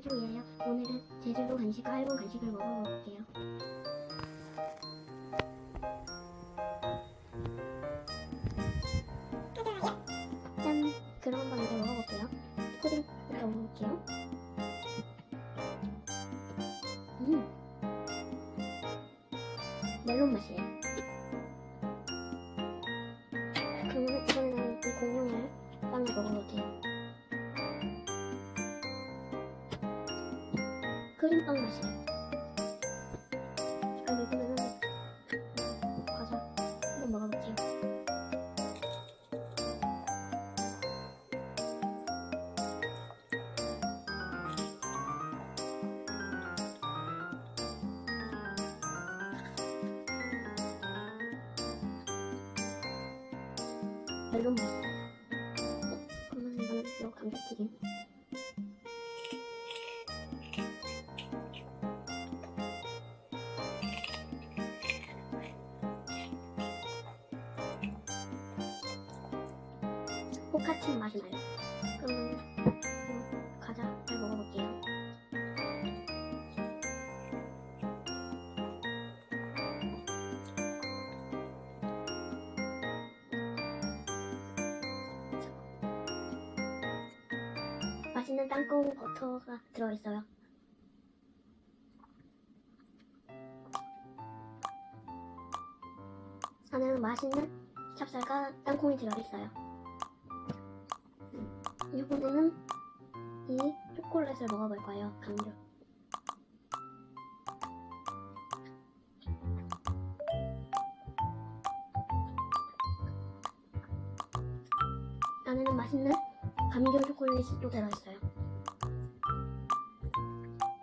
초이에요. 오늘은 제주도 간식과 일본 간식을 먹어볼게요. 짠! 그럼 한번 이제 먹어볼게요. 푸딩부터 먹어볼게요. 음! 멜론 맛이에요. 크림빵. 멜론 맛이에요. 어, 그러면 이거는 요 감자튀김. 포카칩 맛이 나요. 그러면 음, 과자를 먹어볼게요. 맛있는 땅콩 버터가 들어있어요. 안에는 맛있는 찹쌀과 땅콩이 들어있어요. 이번에는 이 초콜릿을 먹어볼 거예요. 감귤. 안에는 맛있는 감귤 초콜릿이 또 들어있어요.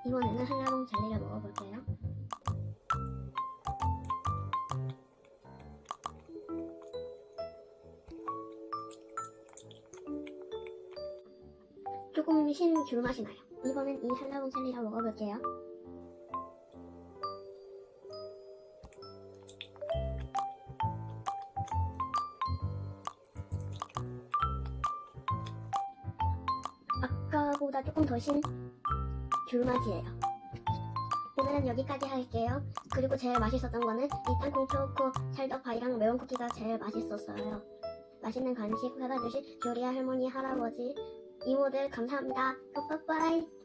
이번에는 한라봉 젤리를 먹어볼게요. 조금 신귤 맛이 나요. 이번엔 이 한라봉 젤리를 먹어볼게요. 아까보다 조금 더 신 귤 맛이에요. 오늘은 여기까지 할게요. 그리고 제일 맛있었던 거는 이 땅콩 초코 찰떡파이랑 매운 쿠키가 제일 맛있었어요. 맛있는 간식 사다 주신 조리아 할머니 할아버지 이모들 감사합니다. 빠빠빠이.